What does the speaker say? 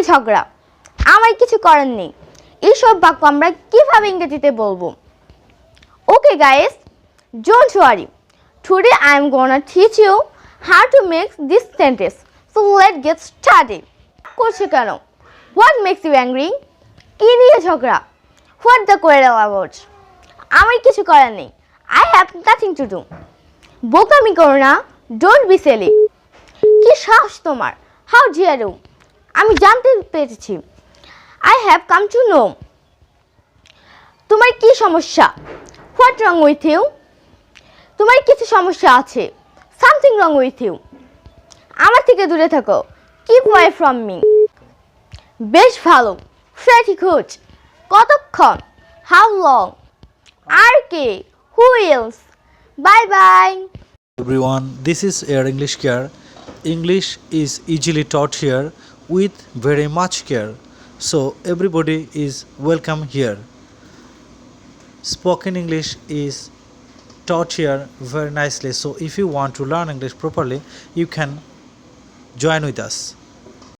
নিয়ে ঝগড়া। আমার কিছু করার নেই। এইসব বাক্য আমরা কীভাবে ইংরেজিতে বলব? Okay guys don't worry today I am gonna teach you how to make this sentence so let get started করছে কেন? হোয়াট মেক্স ইউ অ্যাংরি কি নিয়ে ঝগড়া? হোয়াট দ্য কোয়েল অ্যাবাউট আমার কিছু করার নেই। I have nothing to do বোকামি করো না। ডোন্ট বি সেলি কি সাহস তোমার? হাউ ডিয়ার ইউ আমি জানতে পেরেছি। I have come to know তোমার কি সমস্যা? হোয়াট রং উইথ ইউ তোমার কিছু সমস্যা আছে। সামথিং রং উইথ ইউ আমার থেকে দূরে থাকো। কিপ ওয়াই ফ্রম মি বেশ ভালো। ফ্রেটি গুড কতক্ষণ? হাউ লং আর কে? Who else bye bye everyone, this is air english care. English is easily taught here. With very much care. So everybody is welcome here. Spoken english is taught here very nicely. So if you want to learn english properly you can join with us